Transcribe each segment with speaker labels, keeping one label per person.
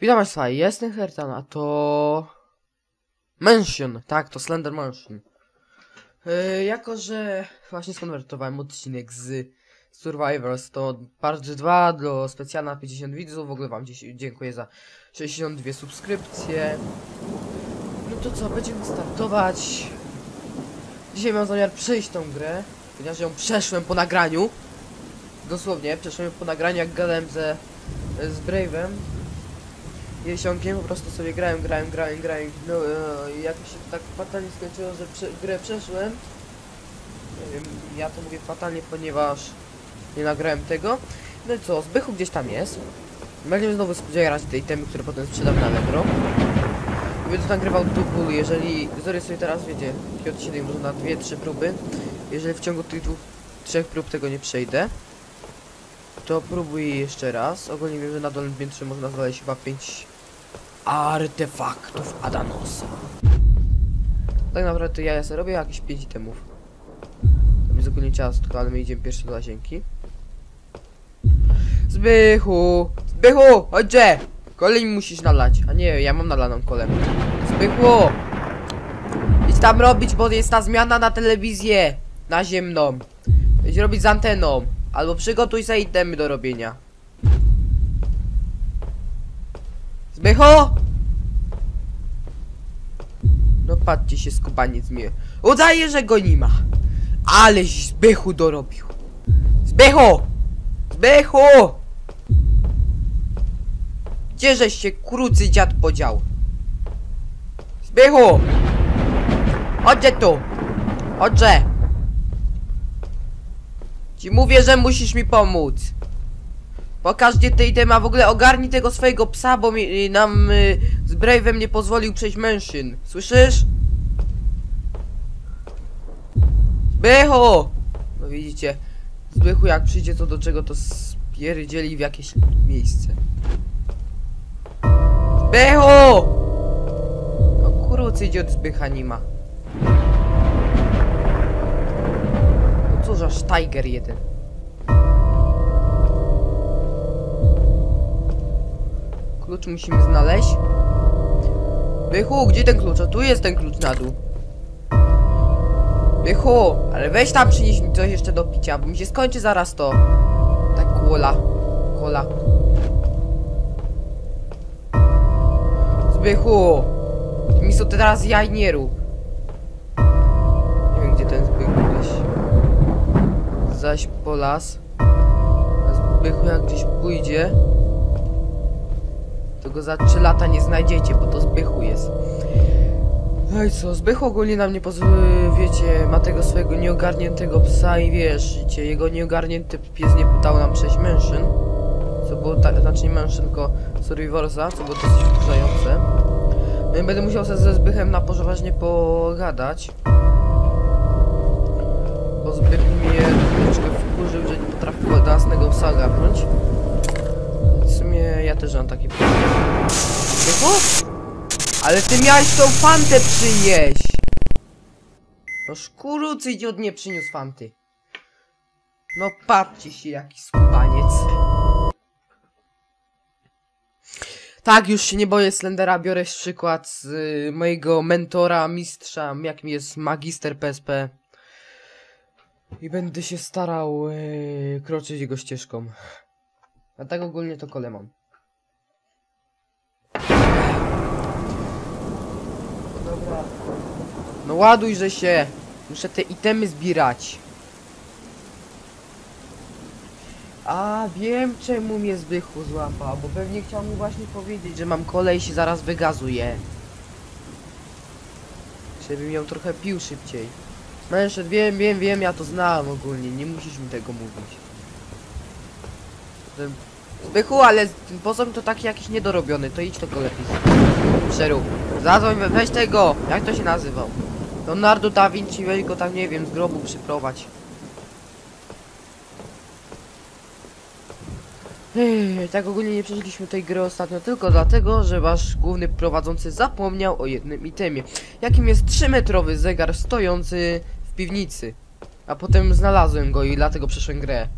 Speaker 1: Witam Państwa, jestem Hertan, a to... Mansion, tak, to Slender Mansion. Yy, jako, że właśnie skonwertowałem odcinek z Survivors, to part 2 do specjalna 50 widzów, w ogóle wam dziękuję za 62 subskrypcje. No to co, będziemy startować. Dzisiaj mam zamiar przejść tą grę, ponieważ ją przeszłem po nagraniu. Dosłownie, przeszłem po nagraniu, jak gadałem ze, z Brave'em. Jesionkiem po prostu sobie grałem, grałem, grałem, grałem. No e, i jakoś się tak fatalnie skończyło, że prze, grę przeszłem. Ja to mówię fatalnie, ponieważ nie nagrałem tego. No i co, Zbychu gdzieś tam jest. Będziemy znowu zbierać te itemy, które potem sprzedam na Allegro. Będę nagrywał dubul, jeżeli... Zrobię sobie teraz, wiecie, taki odcinek może na 2-3 próby. Jeżeli w ciągu tych dwóch, trzech prób tego nie przejdę, to próbuję jeszcze raz. Ogólnie wiem, że na dolnym piętrze można znaleźć chyba 5 artefaktów Adanosa. Tak naprawdę to ja, ja sobie robię jakieś 5 itemów. To jest ogólnie ciastko, ale my idziemy pierwsze do łazienki. Zbychu! Zbychu! Chodźże! Kolej musisz nalać. A nie, ja mam nalaną kolę. Zbychu! Idź tam robić, bo jest ta zmiana na telewizję. Naziemną. Idź robić z anteną. Albo przygotuj sobie itemy do robienia. Zbycho! No patrzcie się skubaniec mnie. Udaje, że go nie ma. Aleś Zbychu dorobił. Zbychu! Zbychu! Gdzieżeś się krucy dziad podział? Zbychu! Chodźże tu! Chodźże! Ci mówię, że musisz mi pomóc. Pokaż gdzie ty item, a w ogóle ogarnij tego swojego psa, bo mi, y, nam y, z Brave'em nie pozwolił przejść mężczyzn. Słyszysz? Zbychu! No widzicie, Zbychu jak przyjdzie to do czego to spierdzieli w jakieś miejsce. Zbychu! No kurwa, idzie od Zbycha nie ma. Za Tiger jeden. Klucz musimy znaleźć. Bychu, gdzie ten klucz? A tu jest ten klucz na dół. Bychu, ale weź tam przynieś mi coś jeszcze do picia, bo mi się skończy zaraz to. Tak, kola. Kola. Zbychu! Ty mi co teraz jaj nie rób. Zaś po las. A Zbychu jak gdzieś pójdzie to go za 3 lata nie znajdziecie, bo to Zbychu jest. No i co, Zbychu ogólnie nam nie pozwoli, wiecie, ma tego swojego nieogarniętego psa i wiesz, wiecie, jego nieogarnięty pies nie dał nam przejść mężczyzn. Co było tak, znaczy nie mężczyzn, tylko Survivorsa, co było dosyć wkurzające. No i będę musiał ze Zbychem na poważnie pogadać. Bo Zbych mnie troszeczkę wkurzył, że nie potrafił własnego psa garnąć. W sumie ja też mam taki problem. Ale ty miałeś tą fantę przynieść! No szkurucy idiot nie przyniósł fanty. No patrzcie się jaki skubaniec. Tak, już się nie boję Slendera, biorę przykład z y, mojego mentora, mistrza, jakim jest magister PSP. I będę się starał y, kroczyć jego ścieżką. A tak ogólnie to kole mam. Dobra. No ładujże się! Muszę te itemy zbierać. A wiem czemu mnie Zbychu złapał, bo pewnie chciał mi właśnie powiedzieć, że mam kolej i się zaraz wygazuje. Żebym ją trochę pił szybciej. Mężczyzn, wiem, wiem, wiem, ja to znam ogólnie, nie musisz mi tego mówić. Zbychu, ale ten posąg to taki jakiś niedorobiony, to idź to go lepiej przerób. Zadzwoń, we- weź tego, jak to się nazywał? Leonardo da Vinci, weź go tam, nie wiem, z grobu przyprowadź. Ech, tak ogólnie nie przeszliśmy tej gry ostatnio tylko dlatego, że wasz główny prowadzący zapomniał o jednym itemie, jakim jest 3-metrowy zegar stojący piwnicy. A potem znalazłem go i dlatego przeszłem grę.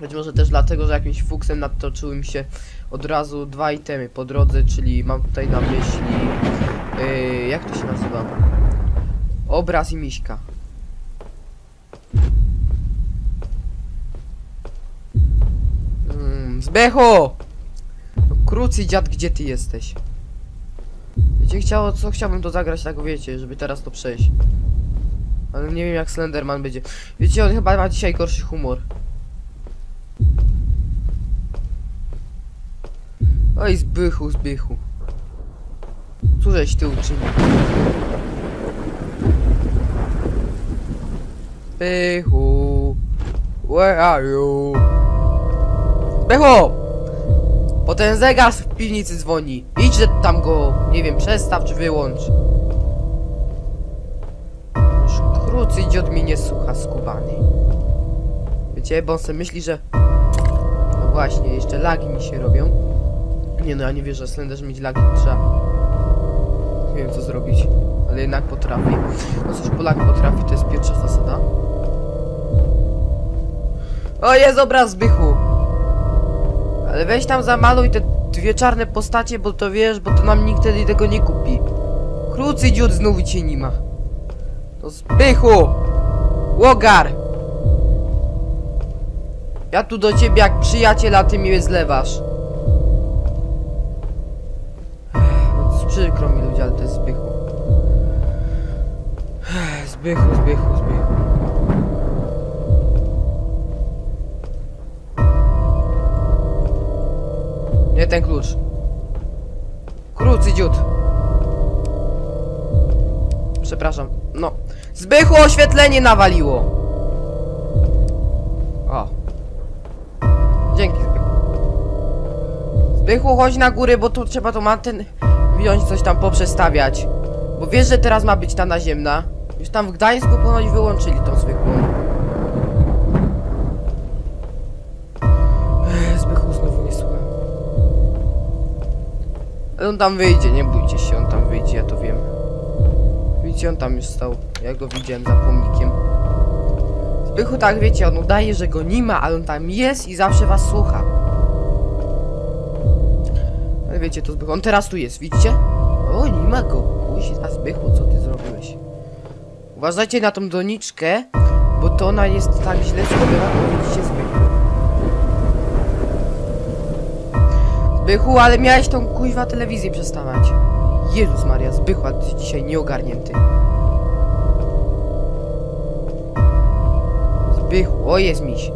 Speaker 1: Być może też dlatego, że jakimś fuksem natoczyły mi się od razu dwa itemy po drodze, czyli mam tutaj na myśli... Yy, jak to się nazywa? Obraz i miśka. Mm, Zbecho! No, dziad, gdzie ty jesteś? Wiecie, chciało, co chciałbym to zagrać, tak wiecie, żeby teraz to przejść. Ale nie wiem jak Slenderman będzie. Wiecie, on chyba ma dzisiaj gorszy humor. Oj, zbychu, zbychu. Cóżeś ty uczynił? Zbychu, where are you? Zbychu! Bo ten zegar w piwnicy dzwoni. Idź tam go, nie wiem, przestaw czy wyłącz. Już krucy idiot mnie nie słucha, skubany. Wiecie, bo on sobie myśli, że... No właśnie, jeszcze lagi mi się robią. Nie no, ja nie wierzę, Slender mieć lagi trzeba. Nie wiem co zrobić, ale jednak potrafi. No cóż, Polak potrafi, to jest pierwsza zasada. O, jest obraz Zbychu! Ale weź tam zamaluj te dwie czarne postacie, bo to wiesz, bo to nam nikt wtedy tego nie kupi. Krucy dziud znowu cię nie ma. To Zbychu! Łogar! Ja tu do ciebie jak przyjaciel, a ty mnie zlewasz. No, przykro mi ludzie, ale to jest Zbychu. Zbychu, Zbychu, Zbychu. Nie ten klucz. Krucy dziut. Przepraszam. No. Zbychu oświetlenie nawaliło. O. Dzięki Zbychu. Zbychu chodź na górę, bo tu trzeba tą antenę wziąć coś tam poprzestawiać. Bo wiesz, że teraz ma być ta naziemna. Już tam w Gdańsku ponoć wyłączyli tą zwykłą. Zbychu znowu nie słucha. On tam wyjdzie, nie bójcie się, on tam wyjdzie, ja to wiem. Widzicie, on tam już stał. Ja go widziałem za pomnikiem. Zbychu tak, wiecie, on udaje, że go nie ma, ale on tam jest i zawsze was słucha. Ale wiecie, to Zbychu, on teraz tu jest, widzicie? O, nie ma go. Kuźwa, Zbychu, co ty zrobiłeś? Uważajcie na tą doniczkę, bo to ona jest tak źle zrobiona, bo widzicie Zbychu. Zbychu, ale miałeś tą kuźwa telewizję przestawać. Jezus Maria, Zbychu, a ty dzisiaj nieogarnięty. Zbychu, o jest miś.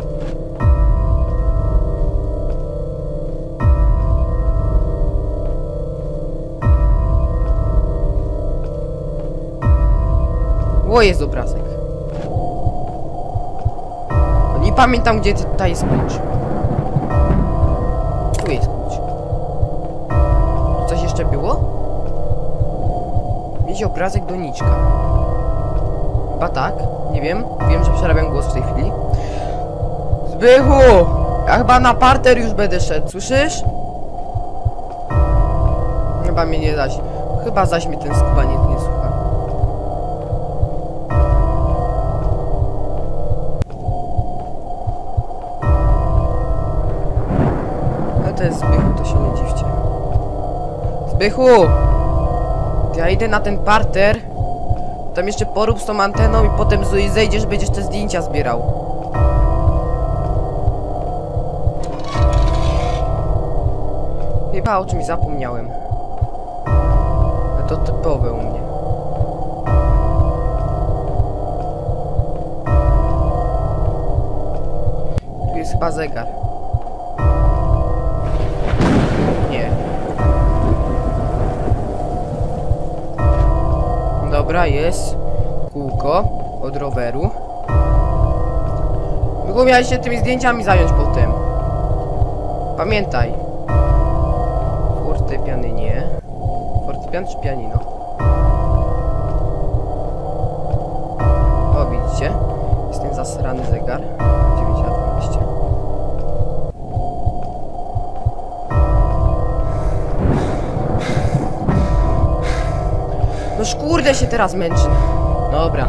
Speaker 1: O jest obrazek. Nie pamiętam gdzie tutaj jest Mieć obrazek doniczka. Chyba tak, nie wiem. Wiem, że przerabiam głos w tej chwili. Zbychu! Ja chyba na parter już będę szedł, słyszysz? Chyba mnie nie zaś. Chyba zaś mnie ten skubaniec nie słucha. Ale to jest Zbychu, to się nie dziwcie. Zbychu! Ja idę na ten parter. Tam jeszcze porób z tą anteną i potem zejdziesz, będziesz te zdjęcia zbierał. Chyba o czymś zapomniałem. To typowe u mnie. Tu jest chyba zegar. Dobra, jest. Kółko od roweru. Tylko miałeś się tymi zdjęciami zająć potem. Pamiętaj. Fortepiany nie. Fortepian czy pianino? O, widzicie? Jest ten zasrany zegar. No szkurde się teraz męczy. Dobra.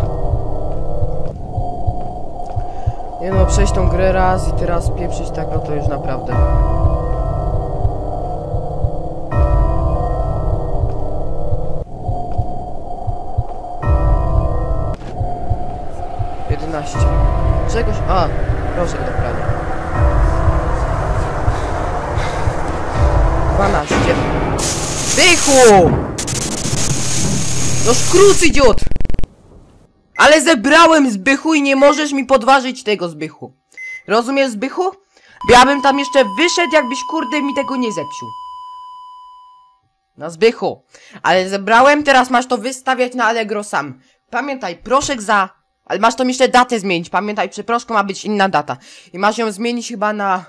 Speaker 1: Nie no, przejść tą grę raz i teraz pieprzyć tak, no to już naprawdę. Jedenaście. Czegoś... A, proszę, dobra. Dwanaście. Bychu! No skrót, idiot! Ale zebrałem zbychu i nie możesz mi podważyć tego zbychu. Rozumiesz zbychu? Ja bym tam jeszcze wyszedł, jakbyś kurde mi tego nie zepsuł. Na zbychu. Ale zebrałem, teraz masz to wystawiać na Allegro sam. Pamiętaj, proszek za... Ale masz tą jeszcze datę zmienić. Pamiętaj, przy proszku ma być inna data. I masz ją zmienić chyba na...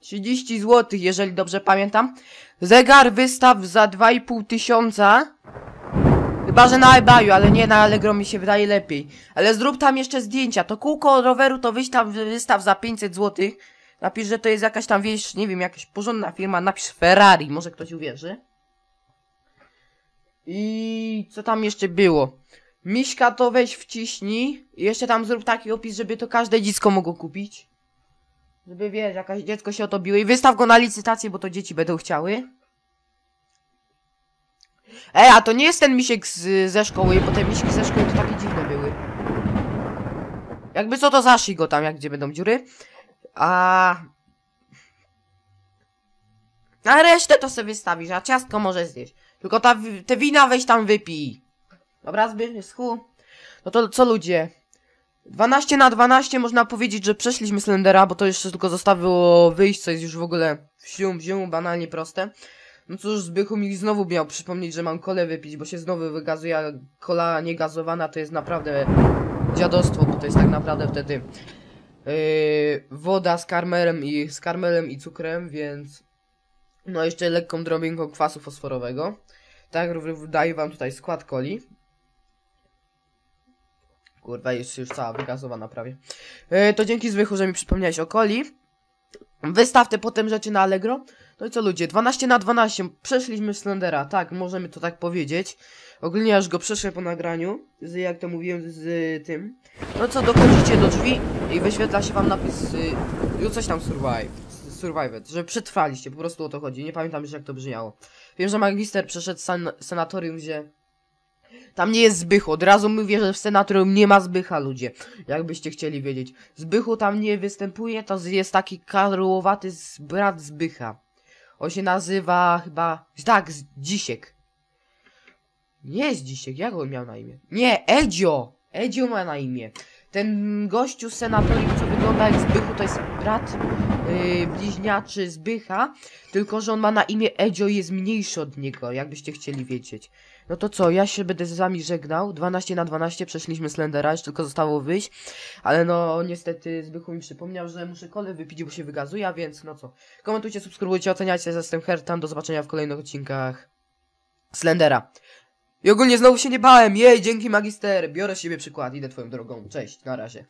Speaker 1: 30 zł, jeżeli dobrze pamiętam. Zegar wystaw za 2,5 tysiąca. Chyba, że na eBayu, ale nie na Allegro mi się wydaje lepiej. Ale zrób tam jeszcze zdjęcia. To kółko roweru to wyś tam wystaw za 500 zł. Napisz, że to jest jakaś tam, wiesz, nie wiem, jakaś porządna firma. Napisz Ferrari, może ktoś uwierzy. I co tam jeszcze było? Miśka to weź wciśnij. I jeszcze tam zrób taki opis, żeby to każde dziecko mogło kupić. Żeby wiesz, jakaś dziecko się o to biło. I wystaw go na licytację, bo to dzieci będą chciały. Ej, a to nie jest ten misiek z, ze szkoły, bo te miśki ze szkoły to takie dziwne były. Jakby co to zaszyj go tam, jak gdzie będą dziury. A... A resztę to sobie wystawisz, a ciastko może zjeść. Tylko ta, te wina weź tam wypij. Dobra, zbychu. No to co ludzie? 12 na 12 można powiedzieć, że przeszliśmy Slendera, bo to jeszcze tylko zostało wyjść, co jest już w ogóle wsium, wsium, banalnie proste. No cóż, Zbychu mi znowu miał przypomnieć, że mam kolę wypić, bo się znowu wygazuje, a kola niegazowana to jest naprawdę dziadostwo, bo to jest tak naprawdę wtedy yy, woda z karmelem i z karmelem i cukrem, więc no jeszcze lekką drobinką kwasu fosforowego. Tak, daję wam tutaj skład coli. Kurwa, jest już cała wygazowana prawie. Yy, to dzięki Zbychu, że mi przypomniałeś o coli. Wystaw te potem rzeczy na Allegro. No i co ludzie, 12 na 12, przeszliśmy Slendera, tak, możemy to tak powiedzieć. Ogólnie aż go przeszłem po nagraniu, z, jak to mówiłem, z, tym. No co, dochodzicie do drzwi i wyświetla się wam napis, y, coś tam survive, survived, że przetrwaliście, po prostu o to chodzi, nie pamiętam już jak to brzmiało. Wiem, że magister przeszedł san, sanatorium, gdzie tam nie jest Zbychu, od razu mówię, że w senatorium nie ma Zbycha, ludzie. Jakbyście chcieli wiedzieć. Zbychu tam nie występuje, to jest taki karłowaty brat Zbycha. On się nazywa chyba... Tak, Dzisiek. Nie jest Dzisiek, jak on miał na imię? Nie, Edzio! Edzio ma na imię. Ten gościu z senatorium, co wygląda jak Zbychu, to jest brat yy, bliźniaczy Zbycha, tylko że on ma na imię Edzio i jest mniejszy od niego, jakbyście chcieli wiedzieć. No to co, ja się będę z wami żegnał. 12 na 12 przeszliśmy Slendera, już tylko zostało wyjść. Ale no niestety Zbychu mi przypomniał, że muszę kolę wypić, bo się wygazuje, a więc no co. Komentujcie, subskrybujcie, oceniajcie, jestem Hertan. Do zobaczenia w kolejnych odcinkach Slendera. I ogólnie znowu się nie bałem. Jej, dzięki magister. Biorę z siebie przykład, idę twoją drogą. Cześć, na razie.